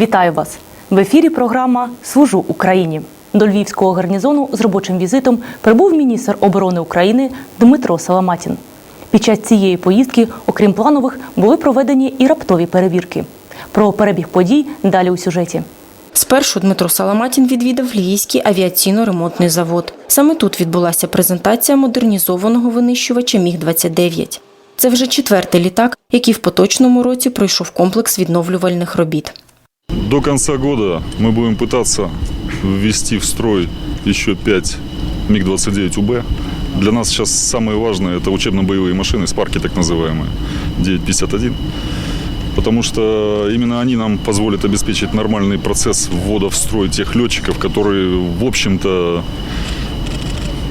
Вітаю вас! В ефірі програма Служу Україні. До Львівського гарнізону з робочим візитом прибув міністр оборони України Дмитро Саламатін. Під час цієї поїздки, окрім планових, були проведені і раптові перевірки. Про перебіг подій далі у сюжеті. Спершу Дмитро Саламатін відвідав Львівський авіаційно-ремонтний завод. Саме тут відбулася презентація модернізованого винищувача Міг-29. Це вже четвертий літак, який в поточному році пройшов комплекс відновлювальних робіт. До конца года мы будем пытаться ввести в строй еще 5 МиГ-29УБ. Для нас сейчас самое важное – это учебно-боевые машины, спарки так называемые, 951. Потому что именно они нам позволят обеспечить нормальный процесс ввода в строй тех летчиков, которые, в общем-то,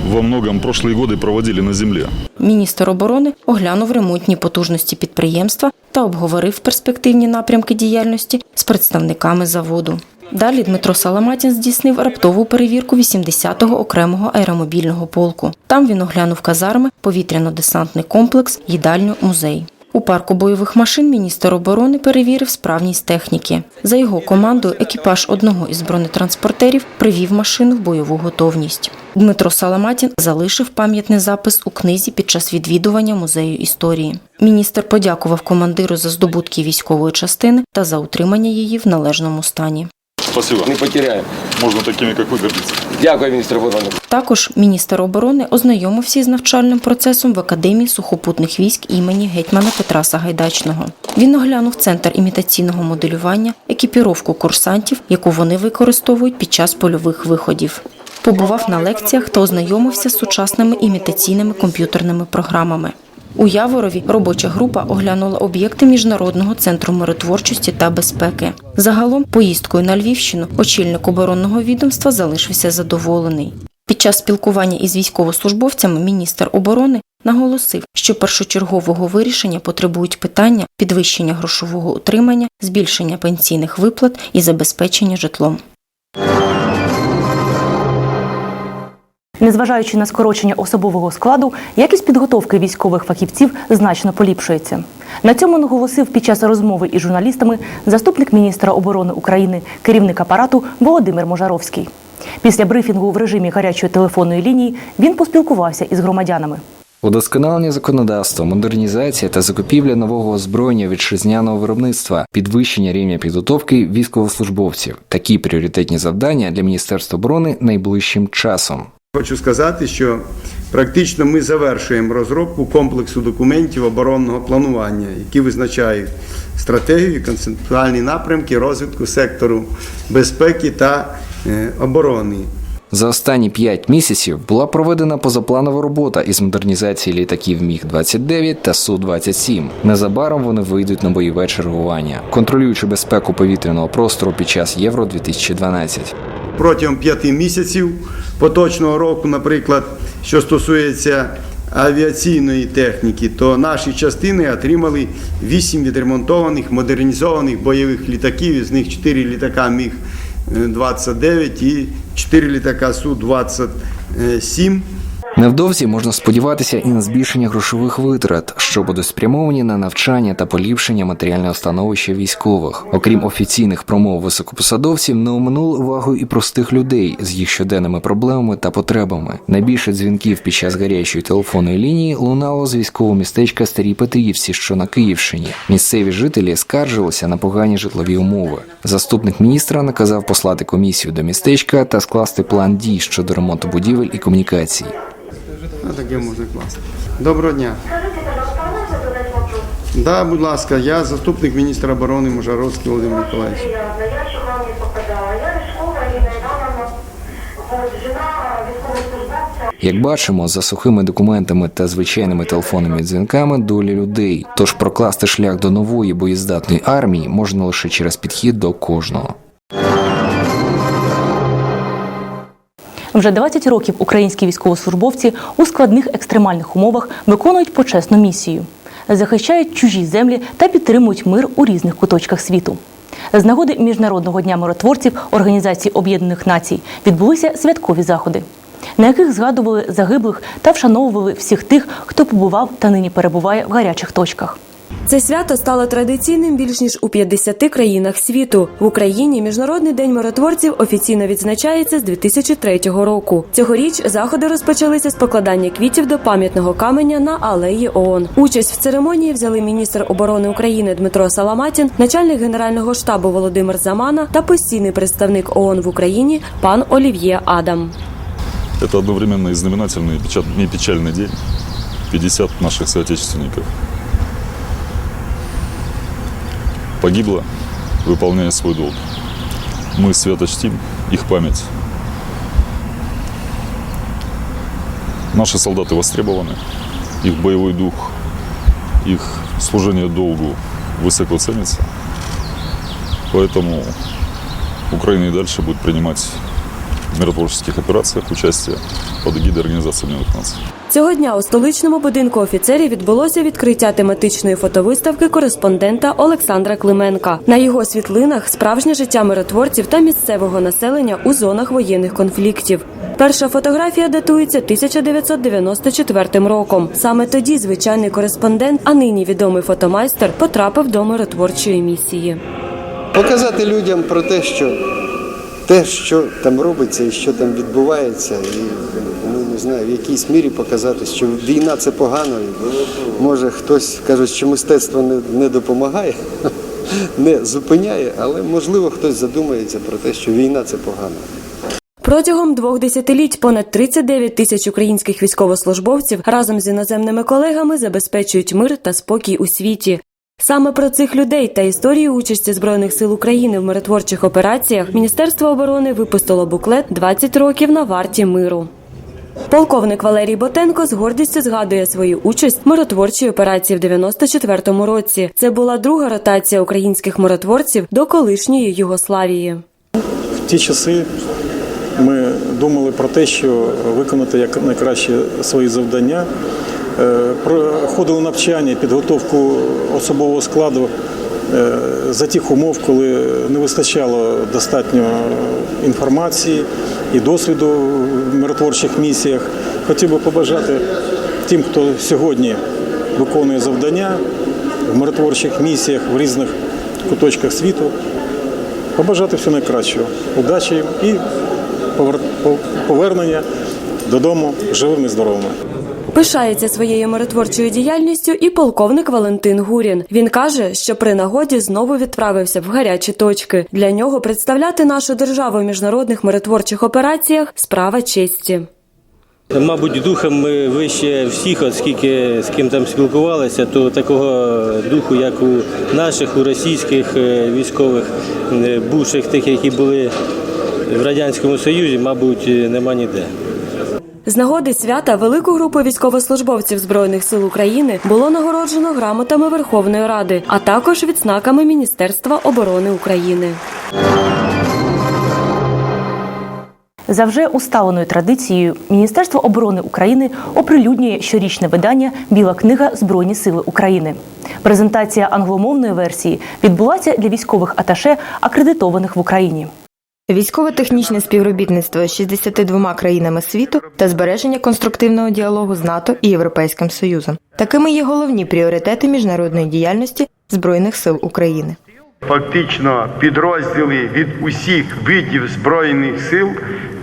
во многом прошлые годы проводили на земле. Міністр оборони оглянув ремонтні потужності підприємства та обговорив перспективні напрямки діяльності з представниками заводу. Далі Дмитро Саламатін здійснив раптову перевірку 80-го окремого аеромобільного полку. Там він оглянув казарми, повітряно-десантний комплекс, їдальню, музей. У парку бойових машин міністр оборони перевірив справність техніки. За його командою, екіпаж одного із бронетранспортерів привів машину в бойову готовність. Дмитро Саламатін залишив пам'ятний запис у книзі під час відвідування музею історії. Міністр подякував командиру за здобутки військової частини та за утримання її в належному стані. Спасибо. не потеряємо. Можно такими, как вы, гордиться. Дякую, міністр оборони. Також міністр оборони ознайомився із навчальним процесом в Академії сухопутних військ імені гетьмана Петра Сагайдачного. Він оглянув центр імітаційного моделювання, екіпіровку курсантів, яку вони використовують під час польових виходів. Побував на лекціях та ознайомився з сучасними імітаційними комп'ютерними програмами. У Яворові робоча група оглянула об'єкти міжнародного центру миротворчості та безпеки. Загалом, поїздкою на Львівщину очільник оборонного відомства залишився задоволений. Під час спілкування із військовослужбовцями міністр оборони наголосив, що першочергового вирішення потребують питання підвищення грошового утримання, збільшення пенсійних виплат і забезпечення житлом. Незважаючи на скорочення особового складу, якість підготовки військових фахівців значно поліпшується. На цьому наголосив під час розмови із журналістами заступник міністра оборони України, керівник апарату Володимир Можаровський. Після брифінгу в режимі гарячої телефонної лінії він поспілкувався із громадянами. Удосконалення законодавства, модернізація та закупівля нового озброєння вітчизняного виробництва, підвищення рівня підготовки військовослужбовців такі пріоритетні завдання для Міністерства оборони найближчим часом. Хочу сказати, що практично ми завершуємо розробку комплексу документів оборонного планування, які визначають стратегію концептуальні напрямки розвитку сектору безпеки та е, оборони. За останні п'ять місяців була проведена позапланова робота із модернізації літаків Міг-29 та Су-27. Незабаром вони вийдуть на бойове чергування, контролюючи безпеку повітряного простору під час Євро 2012. Протягом п'яти місяців поточного року, наприклад, що стосується авіаційної техніки, то наші частини отримали 8 відремонтованих модернізованих бойових літаків, із них 4 літака Міг-29 і 4 літака Су-27. Невдовзі можна сподіватися і на збільшення грошових витрат, що будуть спрямовані на навчання та поліпшення матеріального становища військових. Окрім офіційних промов високопосадовців, не оминули увагою і простих людей з їх щоденними проблемами та потребами. Найбільше дзвінків під час гарячої телефонної лінії лунало з військового містечка Старій Петрівці, що на Київщині. Місцеві жителі скаржилися на погані житлові умови. Заступник міністра наказав послати комісію до містечка та скласти план дій щодо ремонту будівель і комунікацій. А таке можна класти. Доброго дня. Да, будь ласка, я заступник міністра оборони Можаровський Володимир Миколаївич. Я ще вам не попадала. Я Ришкова Інна Івановна, от, жена військовослужбовця. Як бачимо, за сухими документами та звичайними телефонними дзвінками долі людей. Тож прокласти шлях до нової боєздатної армії можна лише через підхід до кожного. Вже 20 років українські військовослужбовці у складних екстремальних умовах виконують почесну місію, захищають чужі землі та підтримують мир у різних куточках світу. З нагоди Міжнародного дня миротворців Організації Об'єднаних Націй відбулися святкові заходи, на яких згадували загиблих та вшановували всіх тих, хто побував та нині перебуває в гарячих точках. Це свято стало традиційним більш ніж у 50 країнах світу. В Україні Міжнародний день миротворців офіційно відзначається з 2003 року. Цьогоріч заходи розпочалися з покладання квітів до пам'ятного каменя на алеї ООН. Участь в церемонії взяли міністр оборони України Дмитро Саламатін, начальник генерального штабу Володимир Замана та постійний представник ООН в Україні пан Олів'є Адам. Это одновременно и знаменательный, и печат- и печальный день. 50 наших соотечественников погибло, выполняя свой долг. Мы свято чтим их память. Наши солдаты востребованы, их боевой дух, их служение долгу высоко ценится. Поэтому Украина и дальше будет принимать в миротворческих операциях участие под эгидой Организации Объединенных Наций. Цього дня у столичному будинку офіцерів відбулося відкриття тематичної фотовиставки кореспондента Олександра Клименка. На його світлинах справжнє життя миротворців та місцевого населення у зонах воєнних конфліктів. Перша фотографія датується 1994 роком. Саме тоді звичайний кореспондент, а нині відомий фотомайстер, потрапив до миротворчої місії. Показати людям про те, що те, що там робиться і що там відбувається, і ну не знаю, в якійсь мірі показати, що війна це погано. І, може хтось каже, що мистецтво не, не допомагає, не зупиняє, але можливо хтось задумається про те, що війна це погано. Протягом двох десятиліть понад 39 тисяч українських військовослужбовців разом з іноземними колегами забезпечують мир та спокій у світі. Саме про цих людей та історію участі збройних сил України в миротворчих операціях Міністерство оборони випустило буклет «20 років на варті миру. Полковник Валерій Ботенко з гордістю згадує свою участь в миротворчій операції в 94-му році. Це була друга ротація українських миротворців до колишньої Югославії. В ті часи ми думали про те, що виконати як найкраще свої завдання. Е, Проходили навчання, підготовку особового складу е, за тих умов, коли не вистачало достатньо інформації і досвіду в миротворчих місіях. Хотів би побажати тим, хто сьогодні виконує завдання в миротворчих місіях в різних куточках світу, побажати всього найкращого, удачі і повернення додому живими і здоровими. Пишається своєю миротворчою діяльністю і полковник Валентин Гурін. Він каже, що при нагоді знову відправився в гарячі точки. Для нього представляти нашу державу в міжнародних миротворчих операціях справа честі. Мабуть, духом ми вище всіх, оскільки з ким там спілкувалися, то такого духу, як у наших, у російських е, військових, е, бувших тих, які були в Радянському Союзі, мабуть, е, нема ніде. З нагоди свята велику групу військовослужбовців збройних сил України було нагороджено грамотами Верховної Ради, а також відзнаками Міністерства оборони України. За вже усталеною традицією Міністерство оборони України оприлюднює щорічне видання Біла книга Збройні сили України. Презентація англомовної версії відбулася для військових аташе, акредитованих в Україні. Військово-технічне співробітництво з 62 країнами світу та збереження конструктивного діалогу з НАТО і Європейським Союзом. Такими є головні пріоритети міжнародної діяльності Збройних сил України. Фактично підрозділи від усіх видів Збройних сил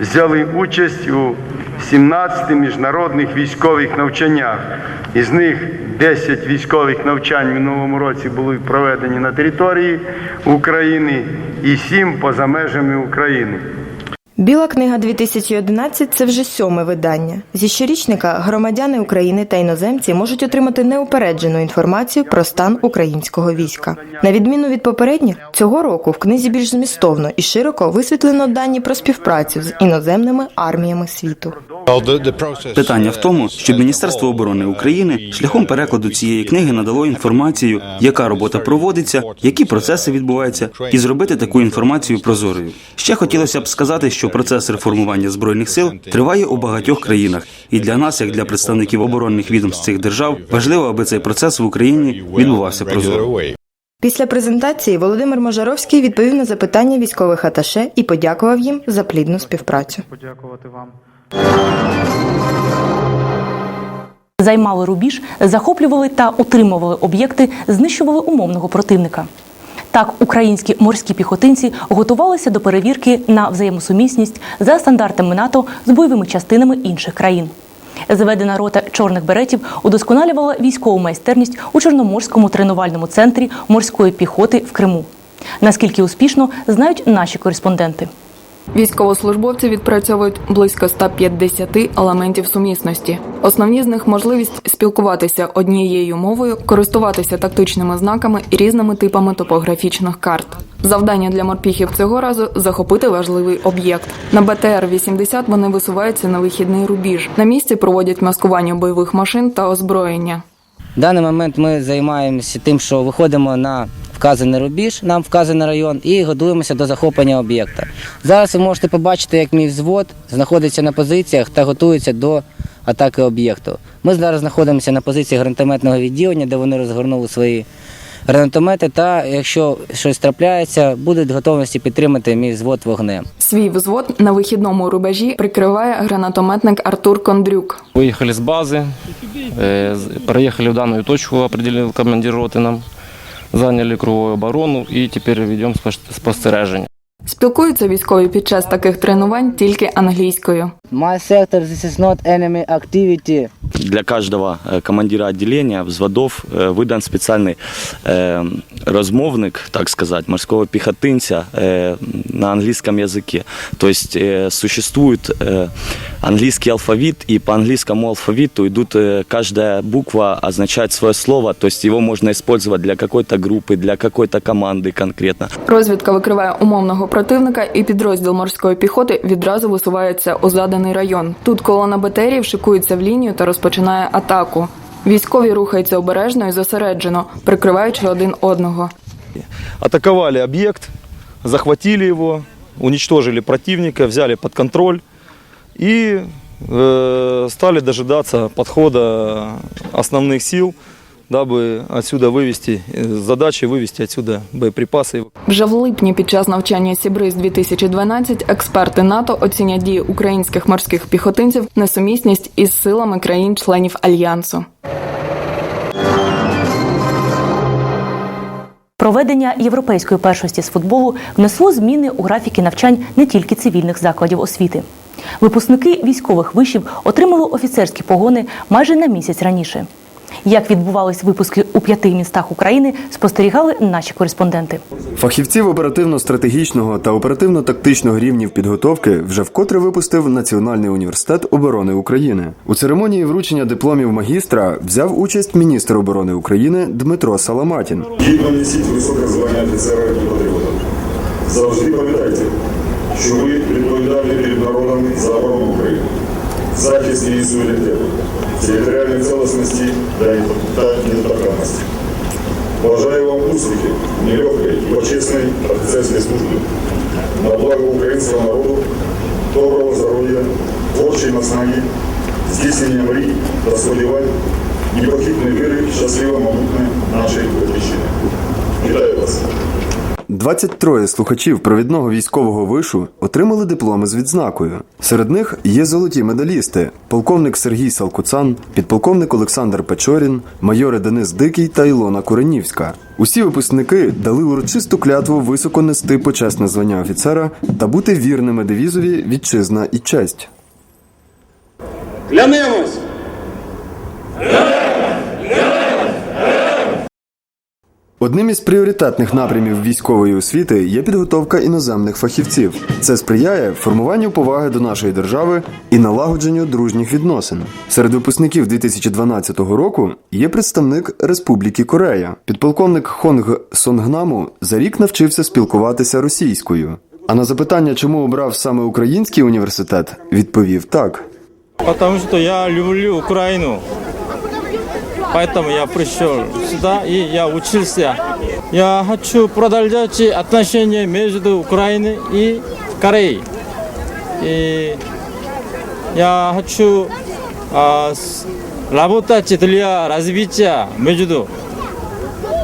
взяли участь у 17 міжнародних військових навчаннях. Із них 10 військових навчань в минулому році були проведені на території України і 7 поза межами України. Біла книга 2011 – це вже сьоме видання. Зі щорічника громадяни України та іноземці можуть отримати неупереджену інформацію про стан українського війська. На відміну від попередніх, цього року в книзі більш змістовно і широко висвітлено дані про співпрацю з іноземними арміями світу. Питання в тому, щоб Міністерство оборони України шляхом перекладу цієї книги надало інформацію, яка робота проводиться, які процеси відбуваються, і зробити таку інформацію прозорою. Ще хотілося б сказати, що процес реформування збройних сил триває у багатьох країнах, і для нас, як для представників оборонних відомств цих держав, важливо, аби цей процес в Україні відбувався прозоро. Після презентації Володимир Можаровський відповів на запитання військових аташе і подякував їм за плідну співпрацю. Подякувати вам. Займали рубіж, захоплювали та утримували об'єкти, знищували умовного противника. Так, українські морські піхотинці готувалися до перевірки на взаємосумісність за стандартами НАТО з бойовими частинами інших країн. Зведена рота чорних беретів удосконалювала військову майстерність у Чорноморському тренувальному центрі морської піхоти в Криму. Наскільки успішно знають наші кореспонденти. Військовослужбовці відпрацьовують близько 150 елементів сумісності. Основні з них можливість спілкуватися однією мовою, користуватися тактичними знаками і різними типами топографічних карт. Завдання для морпіхів цього разу захопити важливий об'єкт. На БТР-80 вони висуваються на вихідний рубіж. На місці проводять маскування бойових машин та озброєння. В даний момент ми займаємося тим, що виходимо на вказаний рубіж, нам вказаний район, і готуємося до захоплення об'єкта. Зараз ви можете побачити, як мій взвод знаходиться на позиціях та готується до атаки об'єкту. Ми зараз знаходимося на позиції гранатометного відділення, де вони розгорнули свої гранатомети. Та якщо щось трапляється, будуть готовності підтримати мій взвод вогнем. Свій взвод на вихідному рубежі прикриває гранатометник Артур Кондрюк. Выехали с базы, э, з- проехали в данную точку, определил командир роты нам, заняли круговую оборону и теперь ведем спос- спостереження. Спілкуються військові під час таких тренувань тільки англійською. My sector, this is not enemy activity. Для каждого э, командира отделения, взводов э, выдан специальный э, размовник, так сказать, морского пехотинца э, на английском языке. То есть э, существует э, английский алфавит, и по английскому алфавиту идут, э, каждая буква означает свое слово, то есть его можно использовать для какой-то группы, для какой-то команды конкретно. Розвідка викриває умовного противника, і підрозділ морської піхоти відразу висувається у заданий район. Тут колона БТРів шикується в лінію та розпочинає атаку. Військові рухаються обережно і зосереджено, прикриваючи один одного. Атаковали объект, захватили его, уничтожили противника, взяли под контроль и э, стали дожидаться подхода основных сил, дабы отсюда вывести, э, с задачей вывести отсюда боеприпасы. Вже в липні під час навчання Сібриз 2012 експерти НАТО оцінять дії українських морських піхотинців несумісність із силами країн-членів альянсу. Проведення європейської першості з футболу внесло зміни у графіки навчань не тільки цивільних закладів освіти. Випускники військових вишів отримали офіцерські погони майже на місяць раніше. Як відбувались випуски у п'яти містах України, спостерігали наші кореспонденти. Фахівців оперативно-стратегічного та оперативно-тактичного рівнів підготовки вже вкотре випустив Національний університет оборони України. У церемонії вручення дипломів магістра взяв участь міністр оборони України Дмитро Саламатін. Гідно несіть високе звання офіцера і патріота. Завжди пам'ятайте, що ви відповідальні перед народом за оборону України, захист її суверенітету, територіальної цілісності та недоторканності. Бажаю вам успіхів, нелегкої і почесної офіцерської служби. На благо українського народу, доброго здоров'я, творчої наснаги, здійснення мрій та сподівань, непохитної віри в щасливе майбутнє нашої батьківщини. Вітаю вас! 23 слухачів провідного військового вишу отримали дипломи з відзнакою. Серед них є золоті медалісти: полковник Сергій Салкуцан, підполковник Олександр Печорін, майори Денис Дикий та Ілона Куренівська. Усі випускники дали урочисту клятву високо нести почесне звання офіцера та бути вірними девізові вітчизна і честь. Клянемось! Одним із пріоритетних напрямів військової освіти є підготовка іноземних фахівців. Це сприяє формуванню поваги до нашої держави і налагодженню дружніх відносин. Серед випускників 2012 року є представник Республіки Корея. Підполковник Хонг Сонгнаму за рік навчився спілкуватися російською. А на запитання, чому обрав саме український університет, відповів так. Потому что я люблю Украину. Поэтому я пришел сюда и я учился. Я хочу продолжать отношения между Украиной и Кореей. И я хочу а, с- работать для развития между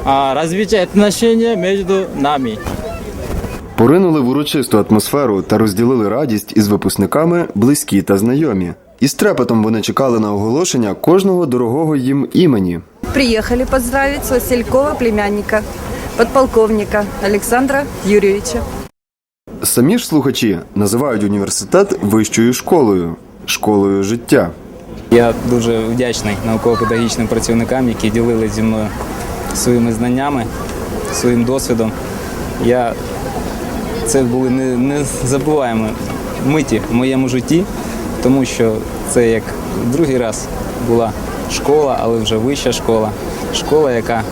а, развития отношений между нами. Поринули в урочисту атмосферу та розділили радість із випускниками близькі та знайомі. І з трепетом вони чекали на оголошення кожного дорогого їм імені. Приехали поздравить с Василькова племянника, подполковника Александра Юрьевича. Самі ж слухачі називають університет вищою школою, школою життя. Я дуже вдячний науково-педагогічним працівникам, які ділилися зі мною своїми знаннями, своїм досвідом. Я... Це були не- незабуваємо миті в моєму житті, тому що це як другий раз була школа, але вже вища школа. Школа, яка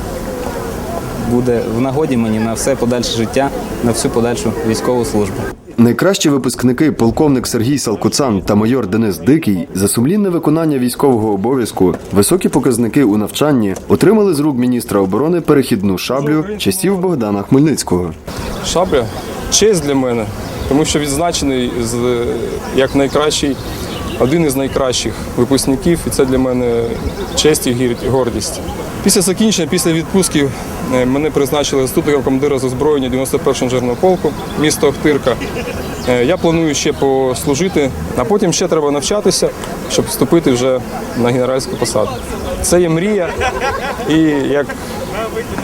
буде в нагоді мені на все подальше життя, на всю подальшу військову службу. Найкращі випускники полковник Сергій Салкуцан та майор Денис Дикий за сумлінне виконання військового обов'язку, високі показники у навчанні отримали з рук міністра оборони перехідну шаблю часів Богдана Хмельницького. Шабля честь для мене, тому що відзначений з як найкращий, один із найкращих випускників, і це для мене честь і гордість. Після закінчення, після відпустки е, мене призначили заступником командира з озброєння 91-го інженерного полку, місто Охтирка. Е, Я планую ще послужити, а потім ще треба навчатися, щоб вступити вже на генеральську посаду. Це є мрія, і як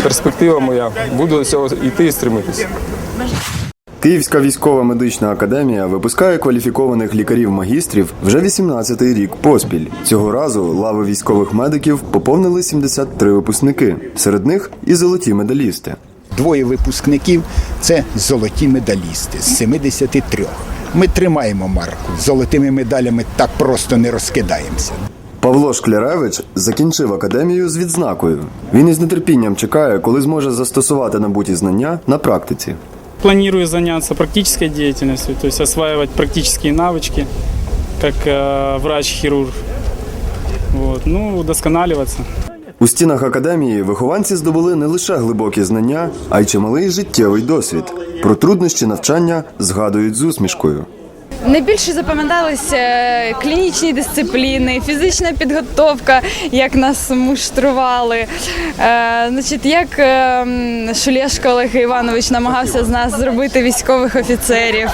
перспектива моя, буду до цього йти і стремитися. Київська військова медична академія випускає кваліфікованих лікарів-магістрів вже 18-й рік поспіль. Цього разу лави військових медиків поповнили 73 випускники. Серед них і золоті медалісти. Двоє випускників це золоті медалісти з 73. Ми тримаємо марку. Золотими медалями так просто не розкидаємося. Павло Шкляревич закінчив академію з відзнакою. Він із нетерпінням чекає, коли зможе застосувати набуті знання на практиці. Планирую заняться практической деятельностью, то есть осваивать практические навычки, как э, врач-хирург. Вот. Ну, удосконаливаться. У стінах академії вихованці здобули не лише глибокі знання, а й чималий життєвий досвід. Про труднощі навчання згадують з усмішкою. Найбільше запам'яталися е, клінічні дисципліни, фізична підготовка, як нас муштрували. Е, значить, як е, м, Шулешко Олег Іванович намагався з нас зробити військових офіцерів.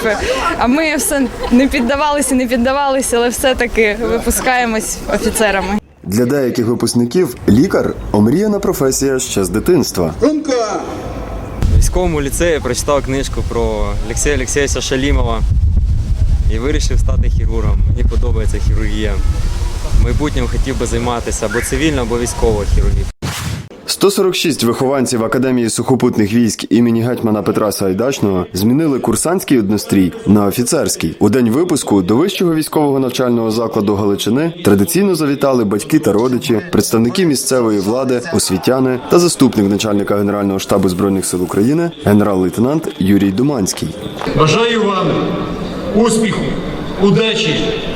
А ми все не піддавалися, не піддавалися, але все-таки випускаємось офіцерами. Для деяких випускників лікар омріяна професія ще з дитинства. В військовому ліцеї прочитав книжку про Олексія Олексійовича Шалімова і вирішив стати хірургом. Мені подобається хірургія. В майбутньому хотів би займатися або цивільно, або військовою хірургією. 146 вихованців Академії сухопутних військ імені гетьмана Петра Сайдачного змінили курсантський однострій на офіцерський. У день випуску до вищого військового навчального закладу Галичини традиційно завітали батьки та родичі, представники місцевої влади, освітяни та заступник начальника Генерального штабу збройних сил України генерал-лейтенант Юрій Думанський. Бажаю вам успіху, удачі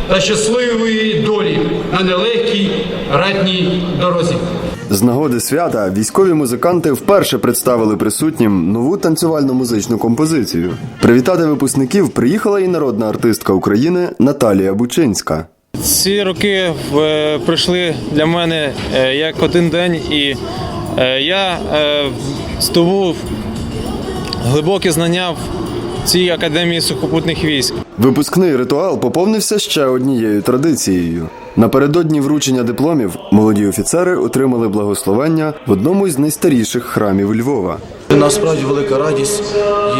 та щасливої долі на нелегкій ратній дорозі. З нагоди свята військові музиканти вперше представили присутнім нову танцювально-музичну композицію. Привітати випускників приїхала і народна артистка України Наталія Бучинська. Ці роки е, пройшли для мене е, як один день, і е, я здобув глибокі знання в цій академії сухопутних військ. Випускний ритуал поповнився ще однією традицією. Напередодні вручення дипломів молоді офіцери отримали благословення в одному із найстаріших храмів Львова. Насправді велика радість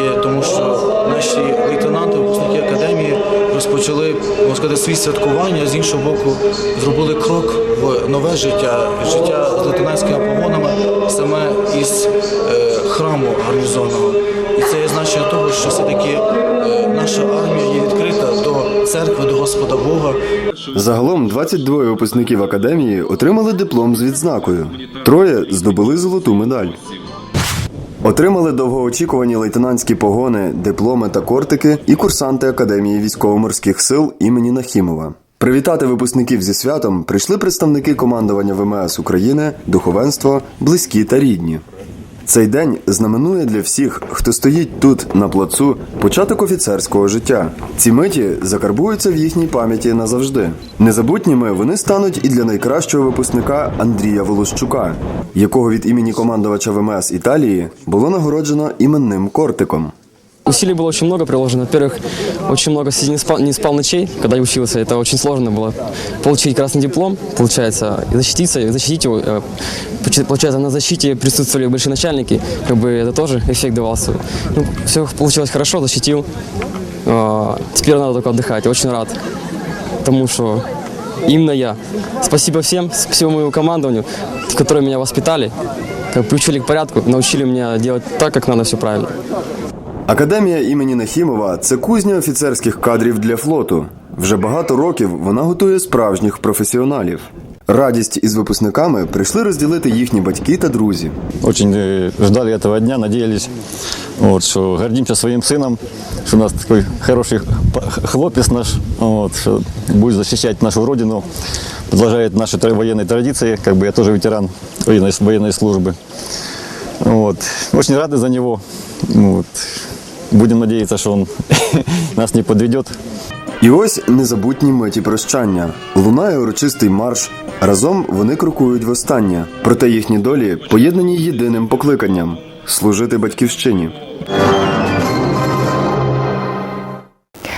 є, тому що наші лейтенанти, випускники академії розпочали можна сказати, свій святкування, з іншого боку, зробили крок в нове життя, життя з лейтенантськими погонами саме із е, храму гарнізонного. Що все-таки наша армія є відкрита до церкви, до Господа Бога. Загалом 22 випускників академії отримали диплом з відзнакою. Троє здобули золоту медаль. Отримали довгоочікувані лейтенантські погони, дипломи та кортики і курсанти Академії військово-морських сил імені Нахімова. Привітати випускників зі святом прийшли представники командування ВМС України, духовенство, близькі та рідні. Цей день знаменує для всіх, хто стоїть тут на плацу, початок офіцерського життя. Ці миті закарбуються в їхній пам'яті назавжди. Незабутніми вони стануть і для найкращого випускника Андрія Волощука, якого від імені командувача ВМС Італії було нагороджено іменним кортиком. Усилий было очень много приложено. Во-первых, очень много не спал, не спал ночей, когда я учился. Это очень сложно было. Получить красный диплом, получается, и защититься, и защитить его. э, Получается, на защите присутствовали большие начальники. Как бы это тоже эффект давался. Ну, все получилось хорошо, защитил. А, Теперь надо только отдыхать. Очень рад тому, что именно я. Спасибо всем, спасибо моему командованию, которые меня воспитали, как приучили к порядку, научили меня делать так, как надо, все правильно. Академія імені Нахімова це кузня офіцерських кадрів для флоту. Вже багато років вона готує справжніх професіоналів. Радість із випускниками прийшли розділити їхні батьки та друзі. Очень э, ждали этого дня, надеялись, вот, что гордимся своим сыном, что у нас такой хороший п- х- хлопец наш, вот, что будет защищать нашу родину, продолжает наши тра- военные традиции, как бы я тоже ветеран военной, с- военной службы. Вот. Очень рады за него. Вот. Будем надеяться, что он нас не подведет. І ось незабутні миті прощання. Лунає урочистий марш. Разом вони крокують востаннє. Проте їхні долі поєднані єдиним покликанням служити батьківщині.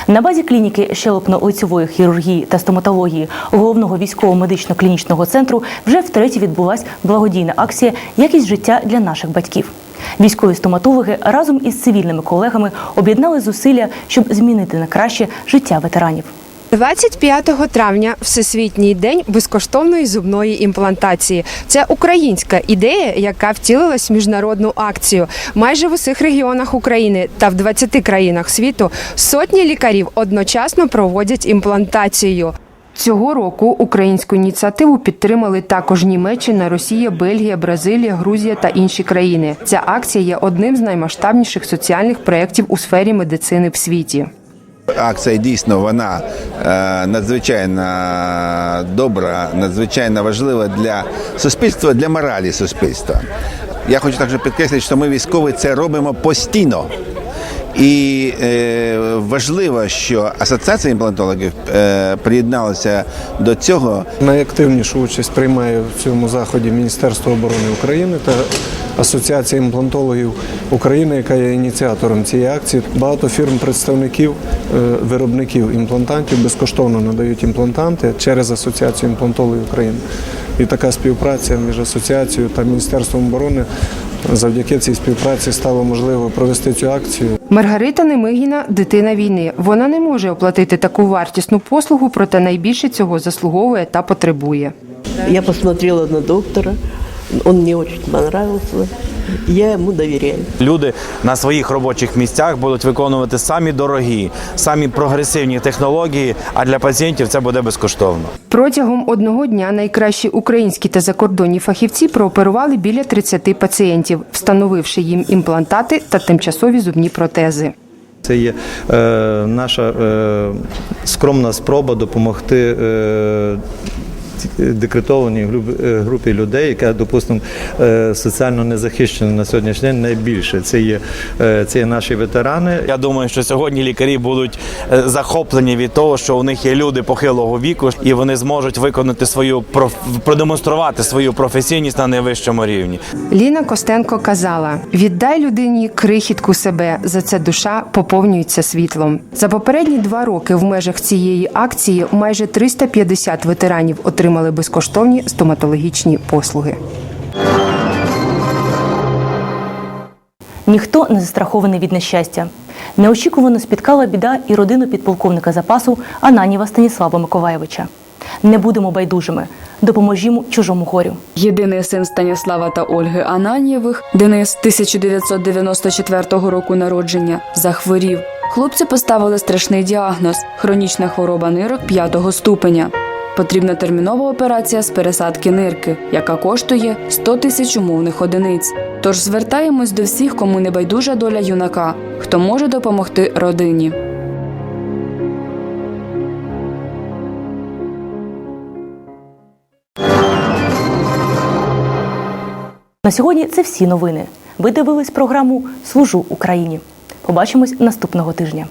На базі клініки щелепно-лицьової хірургії та стоматології головного військово-медично-клінічного центру вже втретє відбулась благодійна акція Якість життя для наших батьків. Військові стоматологи разом із цивільними колегами об'єднали зусилля, щоб змінити на краще життя ветеранів. 25 травня Всесвітній день безкоштовної зубної імплантації. Це українська ідея, яка втілилась в міжнародну акцію. Майже в усіх регіонах України та в 20 країнах світу сотні лікарів одночасно проводять імплантацію. Цього року українську ініціативу підтримали також Німеччина, Росія, Бельгія, Бразилія, Грузія та інші країни. Ця акція є одним з наймасштабніших соціальних проєктів у сфері медицини в світі. Акція дійсно вона е, надзвичайно добра, надзвичайно важлива для суспільства, для моралі суспільства. Я хочу також підкреслити, що ми військові це робимо постійно. І е, важливо, що асоціація імплантологів е, приєдналася до цього. Найактивнішу участь приймає в цьому заході Міністерство оборони України та Асоціація імплантологів України, яка є ініціатором цієї акції. Багато фірм-представників, е, виробників імплантантів безкоштовно надають імплантанти через Асоціацію імплантологів України. І така співпраця між асоціацією та Міністерством оборони завдяки цій співпраці стало можливо провести цю акцію. Маргарита Немигіна дитина війни. Вона не може оплатити таку вартісну послугу, проте найбільше цього заслуговує та потребує. Я посмотрела на доктора, он мені дуже понравился, я ему доверяю. Люди на своїх робочих місцях будуть виконувати самі дорогі, самі прогресивні технології, а для пацієнтів це буде безкоштовно. Протягом одного дня найкращі українські та закордонні фахівці прооперували біля 30 пацієнтів, встановивши їм імплантати та тимчасові зубні протези. Це є е, наша е, скромна спроба допомогти. Е, Декретованій е, групі людей, яка, допустимо, е, соціально не захищена на сьогоднішній день найбільше. Це є, е, це є наші ветерани. Я думаю, що сьогодні лікарі будуть захоплені від того, що у них є люди похилого віку, і вони зможуть виконати свою проф- продемонструвати свою професійність на найвищому рівні. Ліна Костенко казала: віддай людині крихітку себе. За це душа поповнюється світлом. За попередні два роки в межах цієї акції майже 350 ветеранів отримали безкоштовні стоматологічні послуги. Ніхто не застрахований від нещастя. Неочікувано спіткала біда і родину підполковника запасу Ананіва Станіслава Миколаєвича. Не будемо байдужими, допоможімо чужому горю. Єдиний син Станіслава та Ольги Ананєвих, Денис 1994 року народження, захворів. Хлопцю поставили страшний діагноз хронічна хвороба нирок п'ятого ступеня. Потрібна термінова операція з пересадки нирки, яка коштує 100 тисяч умовних одиниць. Тож звертаємось до всіх, кому не байдужа доля юнака, хто може допомогти родині. На сьогодні це всі новини. Ви дивились програму Служу Україні. Побачимось наступного тижня.